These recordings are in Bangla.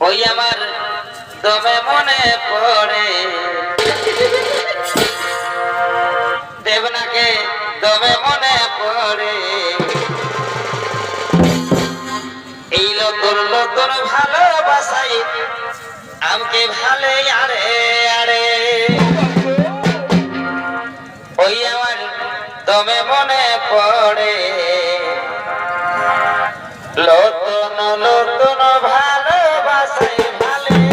ওই আমার দমে মনে পড়ে। দেবনাকে দমে মনে পড়ে। এই লোকর লোকর ভালোবাসাই আমাকে ভালে আরে আরে। ওই আমার দমে মনে পড়ে। লতন লতন ভালোবাসাই ভালে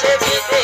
Churches